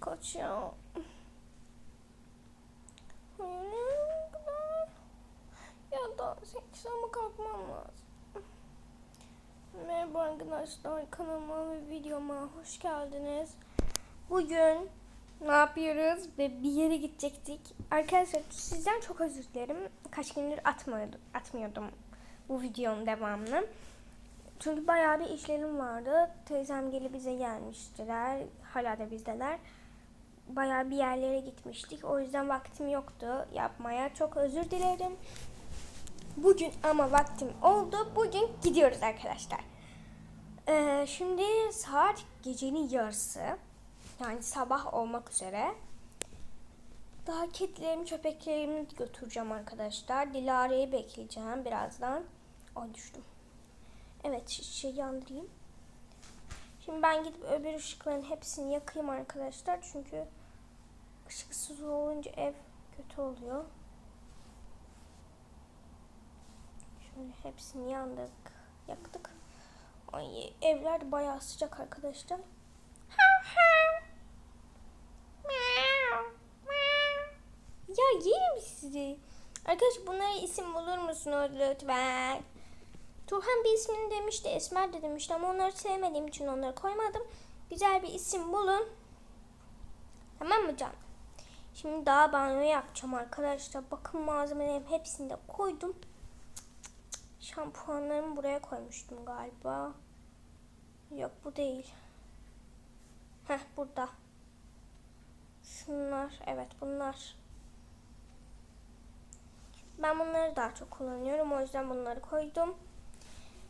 kaç kadar. Ya da 8 ama kalkmam lazım. Merhaba arkadaşlar kanalıma ve videoma hoş geldiniz. Bugün ne yapıyoruz ve bir yere gidecektik. Arkadaşlar sizden çok özür dilerim. Kaç gündür atmıyordum, atmıyordum bu videonun devamını. Çünkü bayağı bir işlerim vardı. Teyzem gelip bize gelmiştiler. Hala da bizdeler. Bayağı bir yerlere gitmiştik. O yüzden vaktim yoktu yapmaya. Çok özür dilerim. Bugün ama vaktim oldu. Bugün gidiyoruz arkadaşlar. Ee, şimdi saat gecenin yarısı. Yani sabah olmak üzere. Daha kedilerimi, köpeklerimi götüreceğim arkadaşlar. Dilara'yı bekleyeceğim birazdan. Ay düştüm. Evet şey yandırayım. Şimdi ben gidip öbür ışıkların hepsini yakayım arkadaşlar. Çünkü ışıksız olunca ev kötü oluyor. Şöyle hepsini yandık. Yaktık. Ay evler bayağı sıcak arkadaşlar. Ya yerim sizi. Arkadaş bunlara isim bulur musunuz lütfen? Turhan bir ismini demişti, Esmer de demişti ama onları sevmediğim için onları koymadım. Güzel bir isim bulun. Tamam mı canım? Şimdi daha banyo yapacağım arkadaşlar. Bakım malzemelerim hepsini de koydum. Şampuanlarımı buraya koymuştum galiba. Yok bu değil. Heh burada. Şunlar evet bunlar. Ben bunları daha çok kullanıyorum. O yüzden bunları koydum.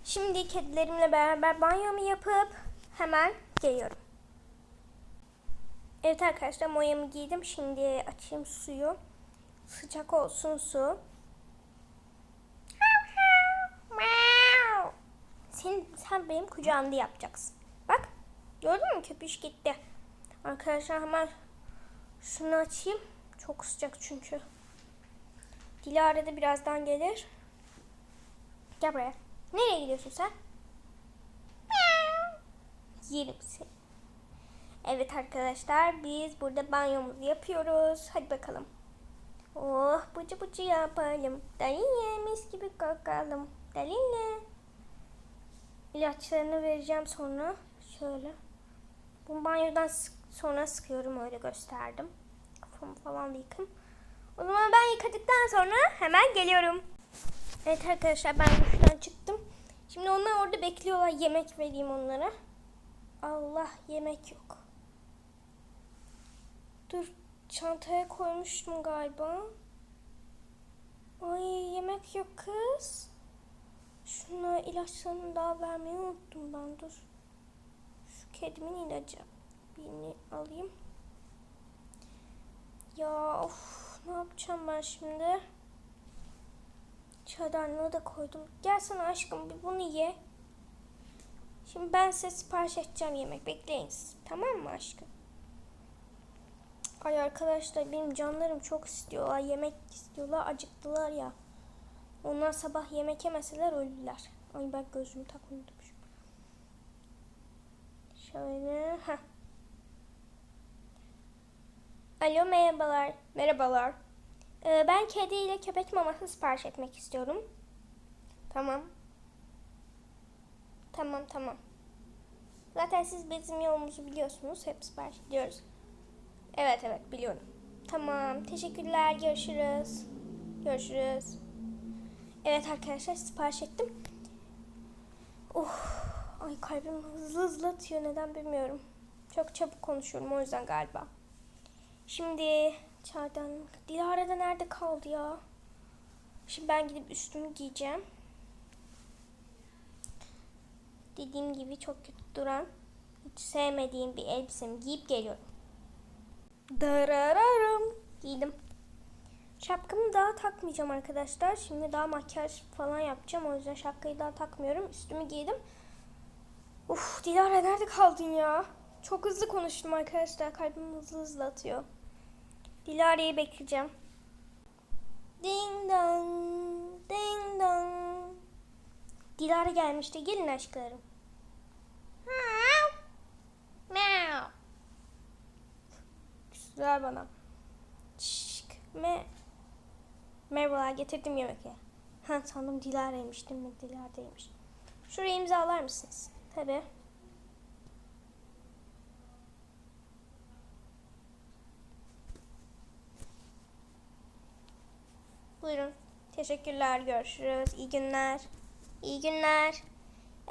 Şimdi kedilerimle beraber banyomu yapıp hemen geliyorum. Evet arkadaşlar moyamı giydim. Şimdi açayım suyu. Sıcak olsun su. Sen, sen benim kucağımda yapacaksın. Bak gördün mü köpüş gitti. Arkadaşlar hemen şunu açayım. Çok sıcak çünkü. Dilara da birazdan gelir. Gel buraya. Nereye gidiyorsun sen? Yerim seni. Evet arkadaşlar biz burada banyomuzu yapıyoruz. Hadi bakalım. Oh bıcı bıcı yapalım. Dalinle mis gibi kalkalım. Dalinle. İlaçlarını vereceğim sonra. Şöyle. Bu banyodan sık- sonra sıkıyorum öyle gösterdim. Kafamı falan bir yıkayım. O zaman ben yıkadıktan sonra hemen geliyorum. Evet arkadaşlar ben duştan çıktım. Şimdi onlar orada bekliyorlar. Yemek vereyim onlara. Allah yemek yok. Dur çantaya koymuştum galiba. Ay yemek yok kız. Şuna ilaçlarını daha vermeyi unuttum ben dur. Şu kedimin ilacı. Birini alayım. Ya of ne yapacağım ben şimdi? Çaydanlığı da koydum. Gel aşkım bir bunu ye. Şimdi ben size sipariş edeceğim yemek. Bekleyin siz. Tamam mı aşkım? Ay arkadaşlar benim canlarım çok istiyorlar. Yemek istiyorlar. Acıktılar ya. Onlar sabah yemek yemeseler ölürler. Ay ben gözümü unutmuşum. Şöyle. Heh. Alo merhabalar. Merhabalar. Ee, ben kedi ile köpek maması sipariş etmek istiyorum. Tamam. Tamam tamam. Zaten siz bizim yolumuzu biliyorsunuz. Hep sipariş ediyoruz. Evet evet biliyorum. Tamam. Teşekkürler. Görüşürüz. Görüşürüz. Evet arkadaşlar sipariş ettim. Oh, ay kalbim hızlı hızlı atıyor. Neden bilmiyorum. Çok çabuk konuşuyorum o yüzden galiba. Şimdi çaydan Dilara da nerede kaldı ya? Şimdi ben gidip üstümü giyeceğim. Dediğim gibi çok kötü duran, hiç sevmediğim bir elbisemi giyip geliyorum. Darararım. Giydim. Şapkamı daha takmayacağım arkadaşlar. Şimdi daha makyaj falan yapacağım. O yüzden şapkayı daha takmıyorum. Üstümü giydim. Uf Dilara nerede kaldın ya? Çok hızlı konuştum arkadaşlar. Kalbim hızlı hızlı atıyor. Dilara'yı bekleyeceğim. Ding dong, ding dong. Dilara gelmişti. Gelin aşklarım. Meow. ver bana. Şşk. Me Merhabalar getirdim yemekleri. Ha sandım Dilara'ymış değil mi? Dilara'ymış. Şuraya imzalar mısınız? Tabii. Buyurun. Teşekkürler. Görüşürüz. İyi günler. İyi günler.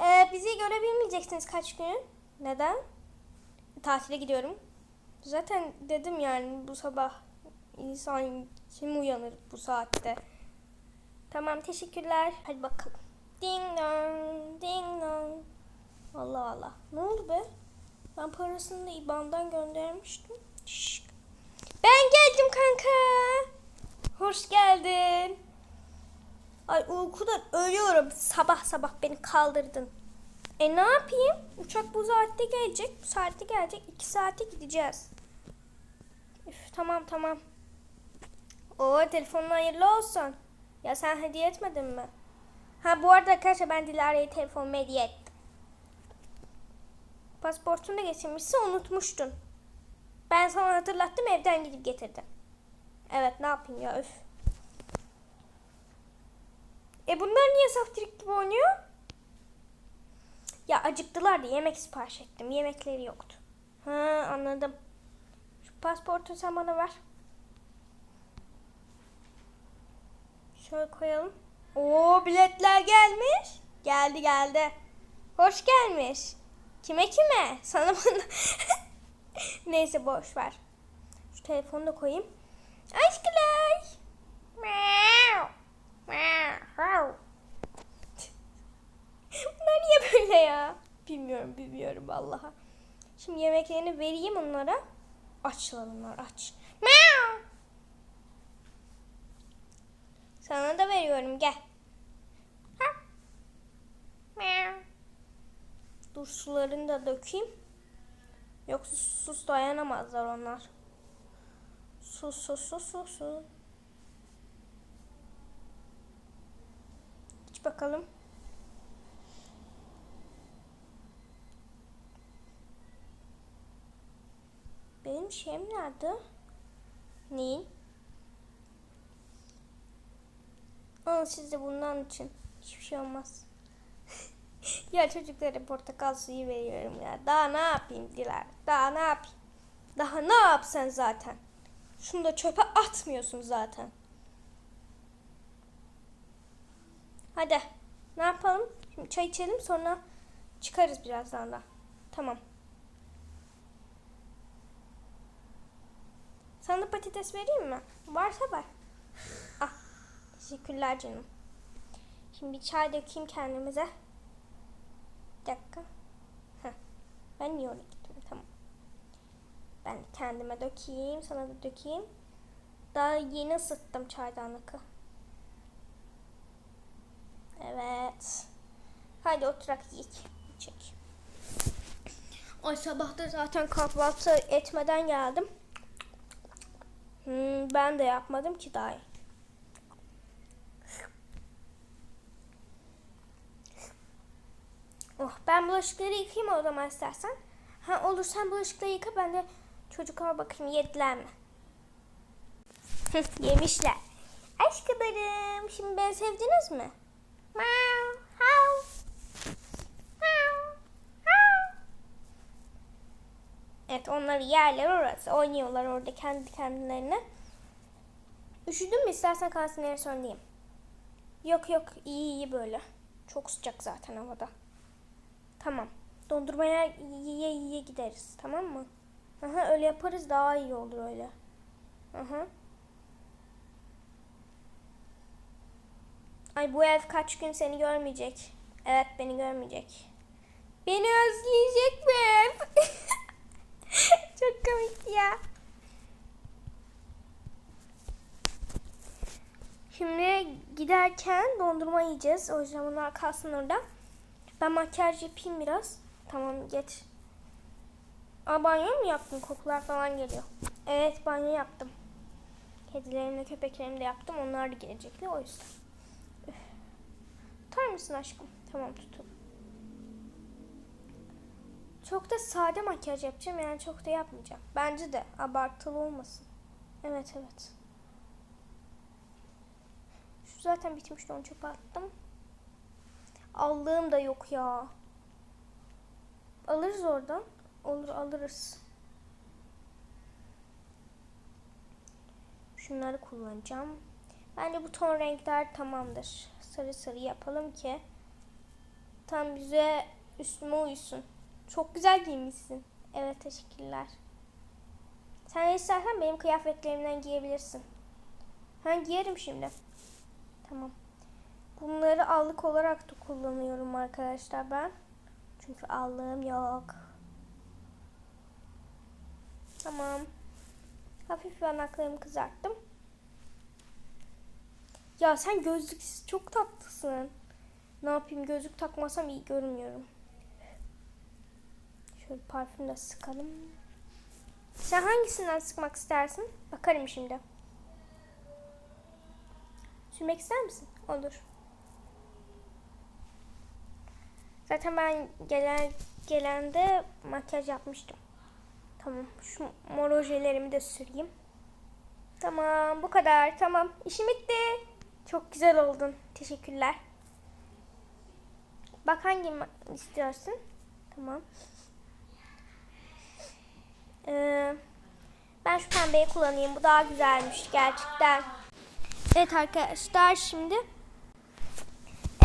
Ee, bizi görebilmeyeceksiniz kaç gün. Neden? Tatile gidiyorum. Zaten dedim yani bu sabah insan kim uyanır bu saatte? Tamam teşekkürler. Hadi bakalım. Ding dong, ding dong. Allah Allah. Ne oldu be? Ben parasını da IBAN'dan göndermiştim. Şşk. Ben geldim kanka. Hoş geldin. Ay uykudan ölüyorum. Sabah sabah beni kaldırdın. E ne yapayım? Uçak bu saatte gelecek. Bu saatte gelecek. İki saate gideceğiz. Üf, tamam tamam. O telefonun hayırlı olsun. Ya sen hediye etmedin mi? Ha bu arada arkadaşlar ben Dilara'ya telefonumu hediye ettim. Pasaportunu da getirmişsin unutmuştun. Ben sana hatırlattım evden gidip getirdim. Evet ne yapayım ya öf. E bunlar niye saftirik gibi oynuyor? Ya acıktılar da yemek sipariş ettim. Yemekleri yoktu. Ha anladım. Şu pasportu sen bana ver. Şöyle koyalım. Oo biletler gelmiş. Geldi geldi. Hoş gelmiş. Kime kime? Sana bana. Neyse boş ver. Şu telefonu da koyayım. Aşklar. Meow. Bunlar niye böyle ya? Bilmiyorum bilmiyorum vallahi. Şimdi yemeklerini vereyim onlara. Açlar onlar aç. Sana da veriyorum gel. Dur sularını da dökeyim. Yoksa sus dayanamazlar onlar. Sus sus sus sus sus. Bakalım. Benim şeyim nerede? Neyin? Alın siz de bundan için. Hiçbir şey olmaz. ya çocuklara portakal suyu veriyorum ya. Daha ne yapayım Dilar? Daha ne yapayım? Daha ne yapsan zaten? Şunu da çöpe atmıyorsun zaten. Hadi. Ne yapalım? Şimdi çay içelim sonra çıkarız birazdan da. Tamam. Sana da patates vereyim mi? Varsa ver. Ah. Teşekkürler canım. Şimdi bir çay dökeyim kendimize. Bir dakika. Heh. Ben niye oraya gittim? Tamam. Ben kendime dökeyim. Sana da dökeyim. Daha yeni ısıttım çaydanlığı. Evet. Haydi oturak yiyek. Çek. Ay sabahta zaten kahvaltı etmeden geldim. Hmm, ben de yapmadım ki daha. Oh ben bulaşıkları yıkayayım o zaman istersen. Ha olur sen bulaşıkları yıka ben de çocuklara bakayım yediler mi? Yemişler. Aşklarım şimdi beni sevdiniz mi? Evet onları yerler orası. Oynuyorlar orada kendi kendilerine. Üşüdün mü istersen kalsın söyleyeyim. Yok yok iyi iyi böyle. Çok sıcak zaten havada. Tamam. Dondurmaya yiye yiye gideriz. Tamam mı? Aha, öyle yaparız daha iyi olur öyle. Aha. Ay bu ev kaç gün seni görmeyecek. Evet beni görmeyecek. Beni özleyecek mi ev? Çok komik ya. Şimdi giderken dondurma yiyeceğiz. O yüzden bunlar kalsın orada. Ben makyaj yapayım biraz. Tamam geç. Aa banyo mu yaptın? Kokular falan geliyor. Evet banyo yaptım. Kedilerimle köpeklerimle yaptım. Onlar da gelecekler o yüzden. Tutar mısın aşkım? Tamam tutun. Çok da sade makyaj yapacağım yani çok da yapmayacağım. Bence de abartılı olmasın. Evet evet. Şu zaten bitmişti onu çöpe attım. Aldığım da yok ya. Alırız oradan. Olur alırız. Şunları kullanacağım. Bence bu ton renkler tamamdır. Sarı sarı yapalım ki tam bize üstüme uysun. Çok güzel giymişsin. Evet teşekkürler. Sen istersen benim kıyafetlerimden giyebilirsin. Ben giyerim şimdi. Tamam. Bunları allık olarak da kullanıyorum arkadaşlar ben. Çünkü allığım yok. Tamam. Hafif yanaklarımı kızarttım. Ya sen gözlüksüz çok tatlısın. Ne yapayım gözlük takmasam iyi görünmüyorum. Şöyle parfüm de sıkalım. Sen hangisinden sıkmak istersin? Bakarım şimdi. Sürmek ister misin? Olur. Zaten ben gelen gelende makyaj yapmıştım. Tamam. Şu mor ojelerimi de süreyim. Tamam. Bu kadar. Tamam. İşim bitti. Çok güzel oldun. Teşekkürler. Bak hangi istiyorsun? Tamam. Ee, ben şu pembeyi kullanayım. Bu daha güzelmiş gerçekten. Evet arkadaşlar şimdi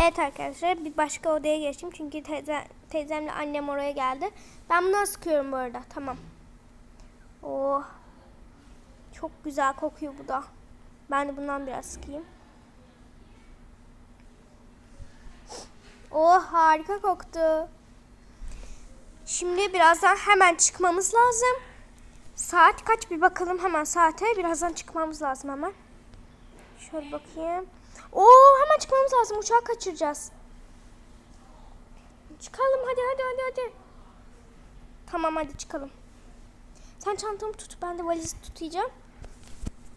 Evet arkadaşlar bir başka odaya geçtim. Çünkü teyze, teyzemle annem oraya geldi. Ben bundan sıkıyorum bu arada. Tamam. Oh. Çok güzel kokuyor bu da. Ben de bundan biraz sıkayım. Oh harika koktu. Şimdi birazdan hemen çıkmamız lazım. Saat kaç bir bakalım hemen saate. Birazdan çıkmamız lazım hemen. Şöyle bakayım. Oo hemen çıkmamız lazım. Uçağı kaçıracağız. Çıkalım hadi hadi hadi hadi. Tamam hadi çıkalım. Sen çantamı tut. Ben de valizi tutacağım.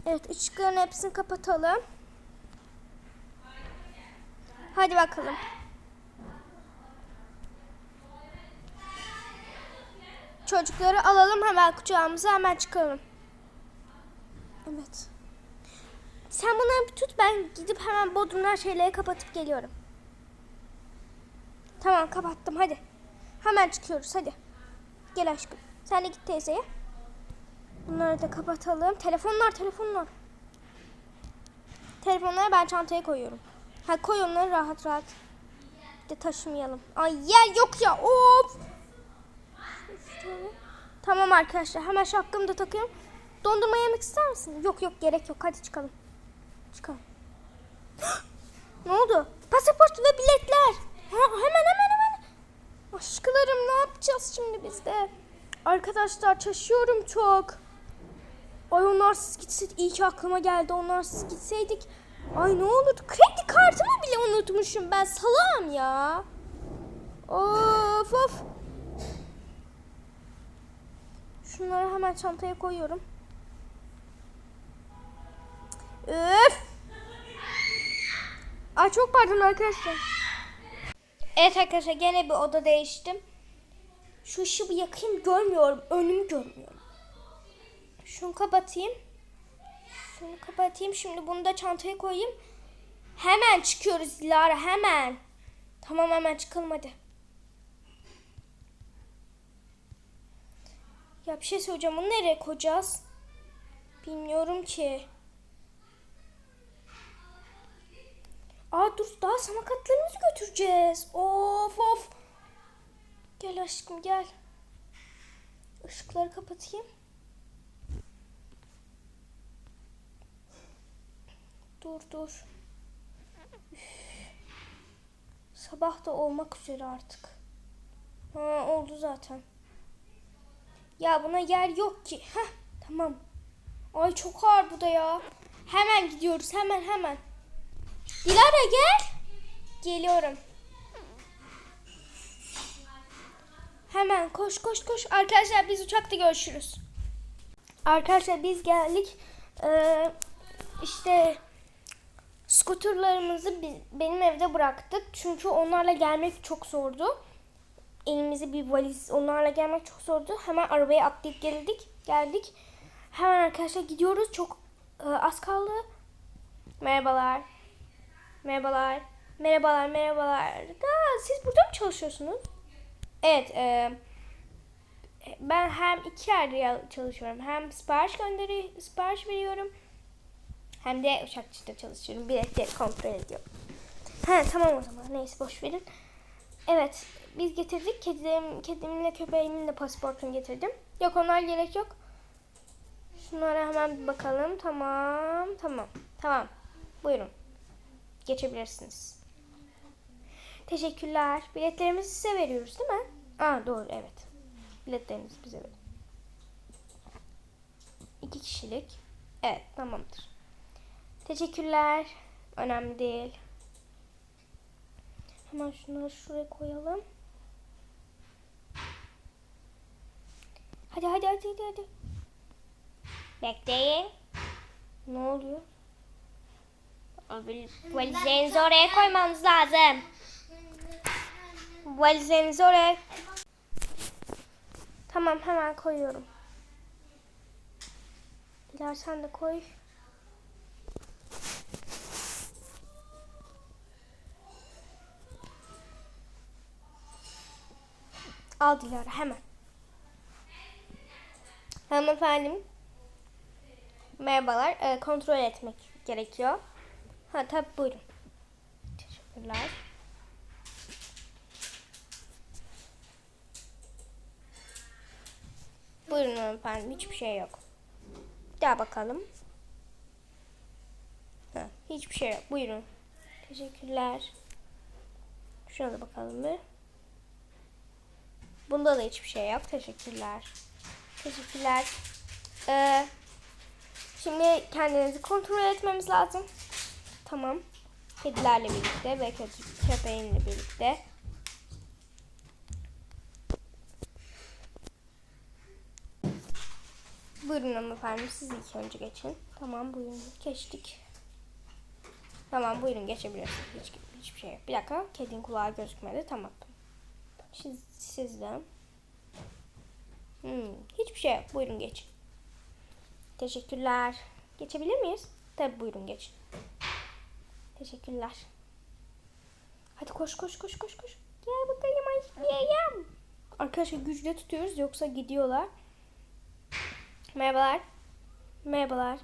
Evet ışıkların hepsini kapatalım. Hadi bakalım. Çocukları alalım hemen kucağımıza hemen çıkalım. Evet. Sen bunları bir tut ben gidip hemen bodrumdan şeyleri kapatıp geliyorum. Tamam kapattım hadi. Hemen çıkıyoruz hadi. Gel aşkım. Sen de git teyzeye. Bunları da kapatalım. Telefonlar telefonlar. Telefonları ben çantaya koyuyorum. Ha koy onları rahat rahat. Bir de taşımayalım. Ay yer yok ya of. Tamam arkadaşlar hemen şapkamı da takıyorum. Dondurma yemek ister misin? Yok yok gerek yok hadi çıkalım. Çıkalım. ne oldu? Pasaport ve biletler. Ha, hemen hemen hemen. Aşklarım ne yapacağız şimdi biz de? Arkadaşlar şaşıyorum çok. Ay onlarsız gitseydik iyi ki aklıma geldi. Onlarsız gitseydik. Ay ne olurdu? Kredi kartımı bile unutmuşum ben salam ya. Of of. Şunları hemen çantaya koyuyorum. Öf. Ay çok pardon arkadaşlar. Evet arkadaşlar gene bir oda değiştim. Şu ışığı yakayım görmüyorum. Önümü görmüyorum. Şunu kapatayım. Şunu kapatayım. Şimdi bunu da çantaya koyayım. Hemen çıkıyoruz Dilara hemen. Tamam hemen çıkalım hadi. Ya bir şey söyleyeceğim. Bunu nereye koyacağız? Bilmiyorum ki. Aa dur daha samakatlarımızı götüreceğiz. Of of. Gel aşkım gel. Işıkları kapatayım. Dur dur. Üf. Sabah da olmak üzere artık. Ha oldu zaten. Ya buna yer yok ki. Heh tamam. Ay çok ağır bu da ya. Hemen gidiyoruz hemen hemen. Dilara gel. Geliyorum. Hemen koş koş koş. Arkadaşlar biz uçakta görüşürüz. Arkadaşlar biz geldik. Ee, işte skuterlarımızı benim evde bıraktık. Çünkü onlarla gelmek çok zordu. Elimize bir valiz onlarla gelmek çok zordu. Hemen arabaya atlayıp geldik. Geldik. Hemen arkadaşlar gidiyoruz. Çok e, az kaldı. Merhabalar. Merhabalar. Merhabalar, merhabalar. Aa, siz burada mı çalışıyorsunuz? Evet, e, ben hem iki yerde çalışıyorum. Hem sipariş gönderi, sipariş veriyorum. Hem de uçakçıda çalışıyorum. Biletleri kontrol ediyorum. He tamam o zaman. Neyse boş verin. Evet biz getirdik. Kedim, kedimle köpeğimin de pasaportunu getirdim. Yok onlar gerek yok. Şunlara hemen bir bakalım. Tamam tamam. Tamam. Buyurun. Geçebilirsiniz. Teşekkürler. Biletlerimizi size veriyoruz değil mi? Aa doğru evet. Biletlerinizi bize verin. İki kişilik. Evet tamamdır. Teşekkürler. Önemli değil. Hemen şunları şuraya koyalım. Hadi hadi hadi hadi hadi. Bekleyin. Ne oluyor? Valizlerinizi oraya koymanız lazım. Valizlerinizi oraya. Tamam hemen koyuyorum. Dilar sen de koy. Al Dilara hemen. Hanımefendim. Merhabalar. Ee, kontrol etmek gerekiyor. Ha tabi buyurun. Teşekkürler. Buyurun hanımefendi. Hiçbir şey yok. Bir daha bakalım. Ha, hiçbir şey yok. Buyurun. Teşekkürler. Şuna da bakalım bir. Bunda da hiçbir şey yok. Teşekkürler. Teşekkürler. Ee, şimdi kendinizi kontrol etmemiz lazım. Tamam. Kedilerle birlikte ve köpeğinle birlikte. Buyurun hanımefendi siz ilk önce geçin. Tamam buyurun geçtik. Tamam buyurun geçebilirsiniz. Hiç, hiçbir şey yok. Bir dakika kedinin kulağı gözükmedi. Tamam. Siz, sizden. Hmm, hiçbir şey yok. Buyurun geçin. Teşekkürler. Geçebilir miyiz? Tabii buyurun geçin. Teşekkürler. Hadi koş koş koş koş koş. Gel bakayım aşkım. Arkadaşlar güçle tutuyoruz yoksa gidiyorlar. Merhabalar. Merhabalar.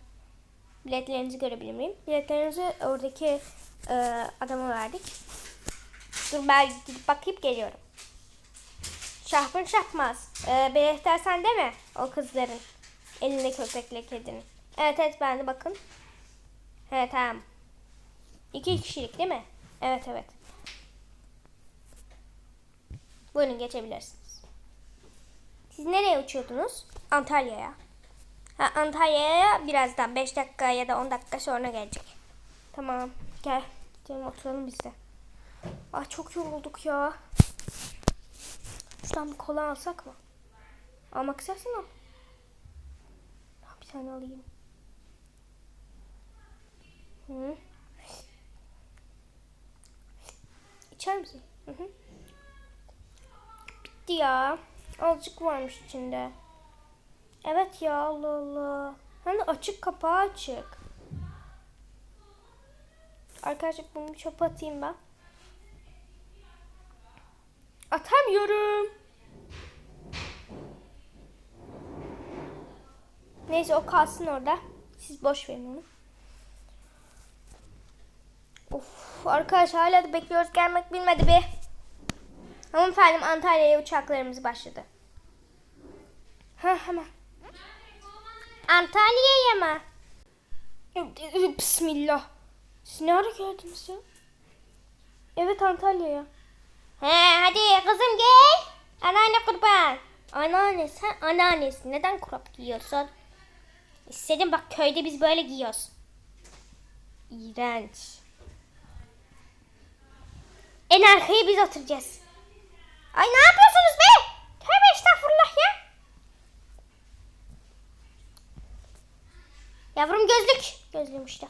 Biletlerinizi görebilir miyim? Biletlerinizi oradaki e, adama verdik. Dur ben gidip bakıp geliyorum. Şahbın şahmaz. Ee, Belehter sende mi? O kızların. Elinde köpekle kedinin. Evet evet ben de bakın. Evet tamam. İki kişilik değil mi? Evet evet. Buyurun geçebilirsiniz. Siz nereye uçuyordunuz? Antalya'ya. Ha, Antalya'ya birazdan 5 dakika ya da 10 dakika sonra gelecek. Tamam. Gel. Gidelim oturalım biz de. Ah çok yorulduk ya. Bir kola alsak mı? Almak istersen al. Bir tane alayım. Hı. İçer misin? Hı hı. Bitti ya. Azıcık varmış içinde. Evet ya Allah Allah. De açık kapağı açık. Arkadaşlar bunu çöpe atayım ben. Atamıyorum. Neyse o kalsın orada. Siz boş verin onu. Of arkadaşlar hala da bekliyoruz gelmek bilmedi bir. Hanımefendim Antalya'ya uçaklarımız başladı. Ha hemen. Antalya'ya mı? Bismillah. Siz ne ara geldiniz ya? Evet Antalya'ya. He hadi kızım gel. Anneanne kurban. Anneanne sen anneannesin. Neden crop giyiyorsun? İstedim bak köyde biz böyle giyiyoruz. İğrenç. En arkaya biz oturacağız. Ay ne yapıyorsunuz be? Tövbe estağfurullah ya. Yavrum gözlük. Gözlüğüm işte.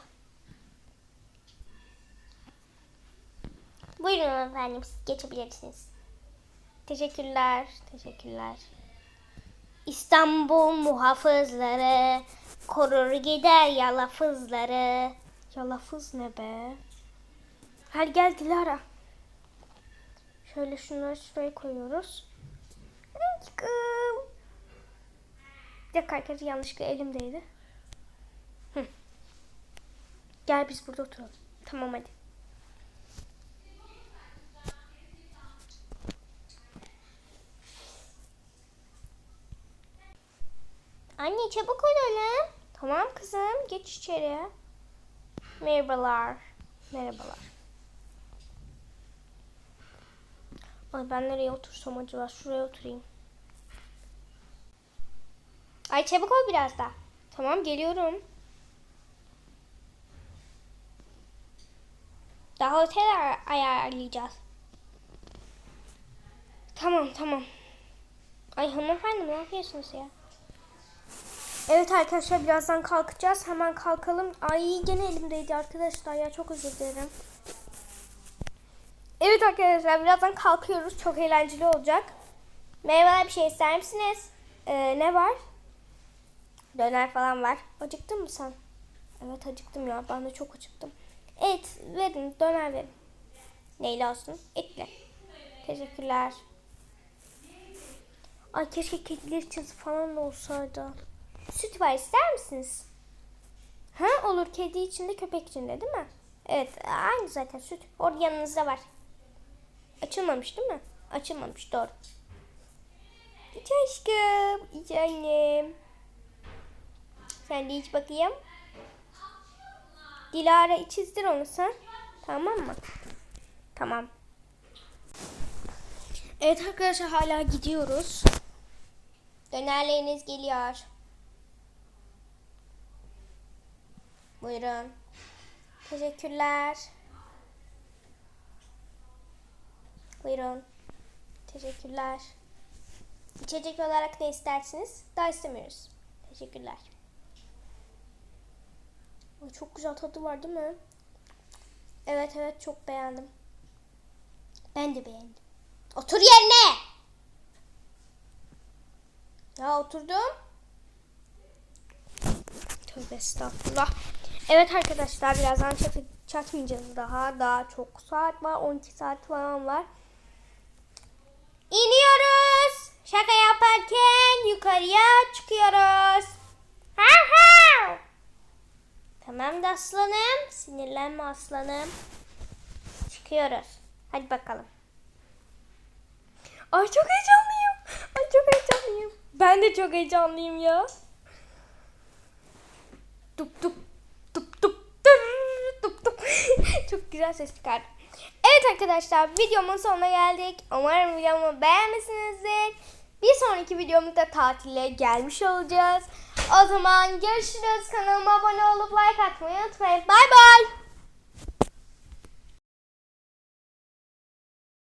Buyurun efendim siz geçebilirsiniz. Teşekkürler. Teşekkürler. İstanbul muhafızları korur gider yalafızları. Yalafız ne be? Hadi gel Dilara. Şöyle şunları şuraya koyuyoruz. Aşkım. Dakika arkadaşlar yanlışlıkla elimdeydi. Hı. Gel biz burada oturalım. Tamam hadi. Anne çabuk olalım. Tamam kızım geç içeri. Merhabalar. Merhabalar. Ay ben nereye otursam acaba? Şuraya oturayım. Ay çabuk ol biraz da. Tamam geliyorum. Daha otel ay- ayarlayacağız. Tamam tamam. Ay hanımefendi ne yapıyorsunuz ya? Evet arkadaşlar birazdan kalkacağız. Hemen kalkalım. Ay gene elimdeydi arkadaşlar ya çok özür dilerim. Evet arkadaşlar birazdan kalkıyoruz. Çok eğlenceli olacak. Merhabalar bir şey ister misiniz? Ee, ne var? Döner falan var. Acıktın mı sen? Evet acıktım ya. Ben de çok acıktım. Et verin. Döner verin. Neyle olsun? Etle. Teşekkürler. Ay keşke kediler için falan da olsaydı. Süt var ister misiniz? Ha olur kedi için de köpek için de değil mi? Evet aynı zaten süt. Orada yanınızda var. Açılmamış değil mi? Açılmamış doğru. İç aşkım. İç annem. Sen de iç bakayım. Dilara içizdir onu sen. Tamam mı? Tamam. Evet arkadaşlar hala gidiyoruz. Dönerleriniz geliyor. Buyurun. Teşekkürler. Buyurun. Teşekkürler. İçecek olarak ne istersiniz? Daha istemiyoruz. Teşekkürler. Ay, çok güzel tadı var değil mi? Evet evet çok beğendim. Ben de beğendim. Otur yerine. Ya oturdum. Tövbe estağfurullah. Evet arkadaşlar birazdan çat çatmayacağız daha. Daha çok saat var. 12 saat falan var. İniyoruz. Şaka yaparken yukarıya çıkıyoruz. Hav hav. Tamam da aslanım. Sinirlenme aslanım. Çıkıyoruz. Hadi bakalım. Ay çok heyecanlıyım. Ay çok heyecanlıyım. Ben de çok heyecanlıyım ya. Tup tup çok güzel ses çıkardı. Evet arkadaşlar videomun sonuna geldik. Umarım videomu beğenmişsinizdir. Bir sonraki videomuzda tatile gelmiş olacağız. O zaman görüşürüz. Kanalıma abone olup like atmayı unutmayın. Bay bay.